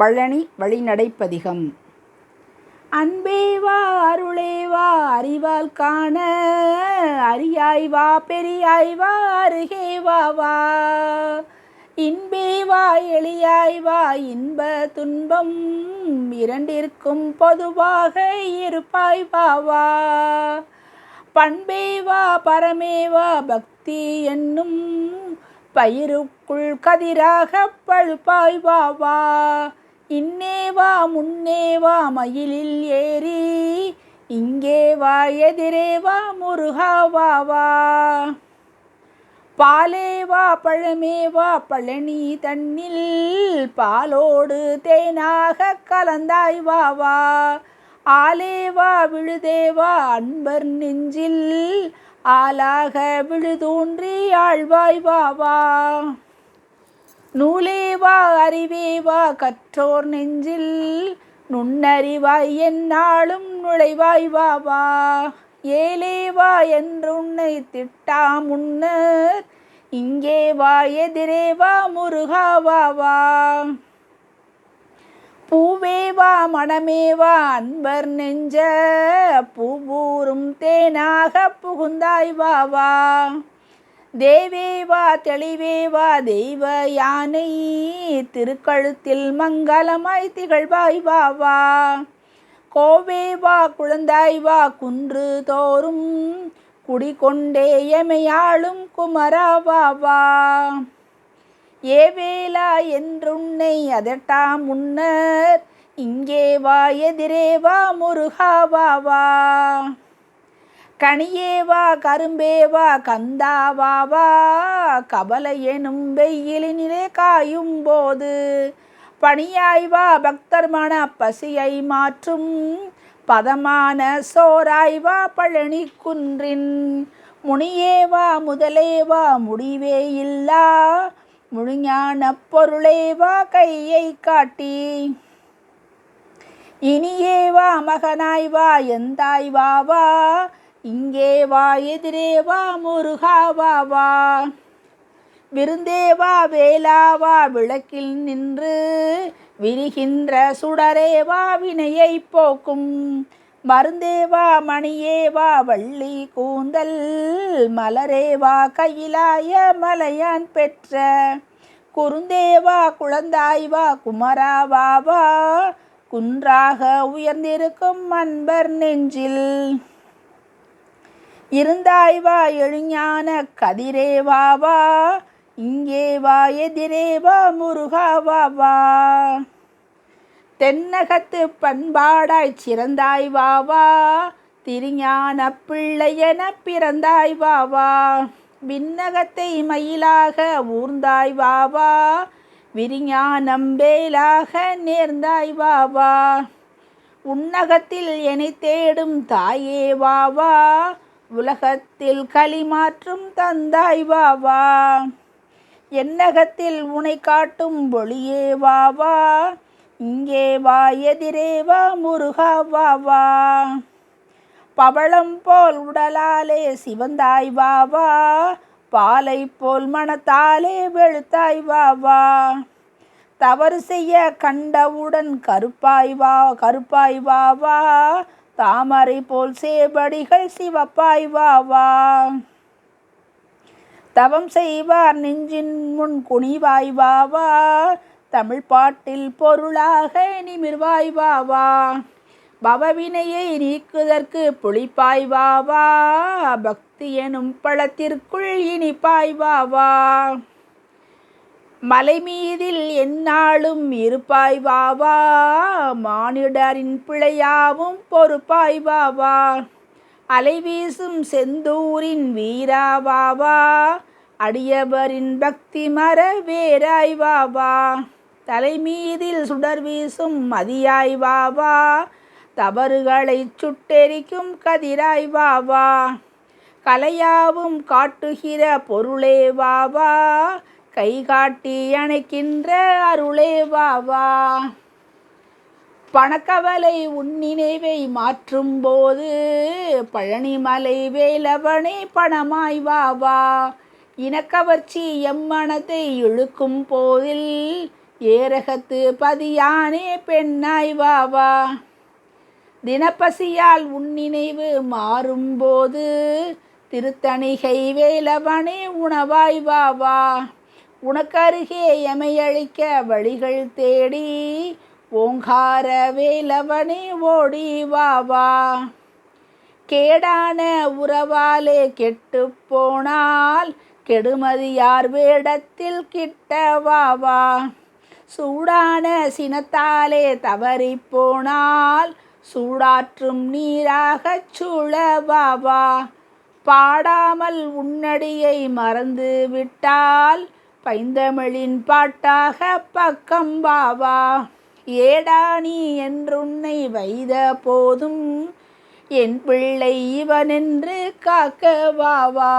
பழனி வழிநடைப்பதிகம். அன்பே வா அருளே வா அறிவால் காண அரியாய் வா பெரியாய் வா அருகே வா வா. இன்பே வா எளியாய் வா இன்ப துன்பம் இரண்டிற்கும் பொதுவாக இருப்பாய் வா வா. பண்பே வா பரமே வா பக்தி என்னும் பயிருக்குள் கதிராக பழுப்பாய் இன்னேவா முன்னேவா மயிலில் ஏறி இங்கே வா எதிரே வா முருகா வா வா. பாலே வா பழமே வா பழனி தன்னில் பாலோடு தேனாக கலந்தாய் வா வா. ஆலேவா விழுதேவா அன்பர் நெஞ்சில் ஆளாக விழுதூன்றி ஆழ்வாய் வா வா. நூலே வா அறிவே வா கற்றோர் நெஞ்சில் நுண்ணறிவாய் என்னாலும் நுழைவாய் வா வா. ஏலே வா என்றுன்னை திட்டா முன்னர் இங்கே வா எதிரே வா முருகா வா வா. பூவே வா வா அன்பர் நெஞ்ச பூவூரும் தேனாக புகுந்தாய் வா வா. தேவே வா தெளிவே வா தெய்வ யானை திருக்கழுத்தில் மங்களமாய் திகழ்வாய் வா வா. கோவே வா குழந்தாய் வா குன்று தோறும் குடிகொண்டே எமையாளும் குமரா வா வா. ஏவேலா என்றுன்னை அதட்டா முன்னர் இங்கே வா எதிரே வா முருகா வா வா. கனியே வா கரும்பே வா கந்தா வா வா கபலை எனும் வெயிலினிலே காயும் போது பணியாய்வா பக்தர் மன பசியை மாற்றும் பதமான சோராய் வா பழனி குன்றின். முனியே வா முதலே வா முடிவே இல்லா முழுஞான பொருளே வா கையை காட்டி. இனியே வா மகனாய் வா எந்தாய் வா வா இங்கே வா எதிரே வா முருகா வா வா. விருந்தே வா வேலா வா விளக்கில் நின்று விரிகின்ற சுடரே வா வினையை போக்கும். மருந்தே வா மணியே வா வள்ளி கூந்தல் மலரே வா கையிலாய மலையான் பெற்ற. குறுந்தேவா குழந்தாய் வா குமரா வா வா. குன்றாக உயர்ந்திருக்கும் அன்பர் நெஞ்சில். இருந்தாய் வா எழுஞான கதிரே வா வா இங்கே வா எதிரே வா முருகா வா வா. தென்னகத்து பண்பாடாய் சிறந்தாய் வா வா திருஞான பிள்ளையென பிறந்தாய் வா வா. விண்ணகத்தை மயிலாக ஊர்ந்தாய் வா வா விரிஞானம் வேலாக நேர்ந்தாய் வா வா. உன்னகத்தில் என தேடும் தாயே வா வா உலகத்தில் களிமாற்றும் தந்தாய் வா வா என்னகத்தில் உனை காட்டும் ஒளியே வா வா இங்கே வா எதிரே வா முருகா வா வா பவளம் போல் உடலாலே சிவந்தாய் வா வா பாலை போல் மனத்தாலே வெளுத்தாய் வா வா தவறு செய்ய கண்டவுடன் கருப்பாய் வா கருப்பாய் வா வா தாமரை போல் சேபடிகள் சிவப்பாய் வா வா. தவம் செய்வார் நெஞ்சின் முன் குனிவாய் வா வா. தமிழ் பாட்டில் பொருளாக நிமிர்வாய் வா வா. பவவினையை நீக்குதற்கு புளிப்பாய் வா வா. பக்தி எனும் பழத்திற்குள் இனிப்பாய் வா வா. மலை மீதில் எந்நாளும் இருப்பாய் வா வா மானிடரின் பிழையாவும் பொறுப்பாய் வா வா அலை வீசும் செந்தூரின் வீரா வா வா அடியவரின் பக்தி மர வேராய் வா வா தலைமீதில் சுடர் வீசும் மதியாய் வா வா தவறுகளை சுட்டெரிக்கும் கதிராய் வா வா கலையாவும் காட்டுகிற பொருளே வா வா கை காட்டி அணைக்கின்ற அருளே வா வா பணக்கவலை உன் நினைவை மாற்றும் போது பழனிமலை வேலவனே பணமாய் வா வா இனக்கவர்ச்சி எம்மனத்தை இழுக்கும் போதில் ஏரகத்து பதியானே பெண்ணாய் வாவா. தினப்பசியால் உன் நினைவு மாறும்போது திருத்தணிகை வேலவனே உணவாய் வாவா. உனக்கருகே எமையழிக்க வழிகள் தேடி ஓங்கார வேலவனே ஓடி வாவா கேடான உறவாலே கெட்டு போனால் கெடுமதியார் வேடத்தில் கிட்ட வாவா சூடான சினத்தாலே தவறி போனால் சூடாற்றும் நீராகச் சுழவாவா பாடாமல் உன்னடியை மறந்து விட்டால் பைந்தமிழின் பாட்டாக பக்கம் பாவா. ஏடானி என்றுன்னை வைத போதும் என் பிள்ளை இவனென்று காக்க வாவா.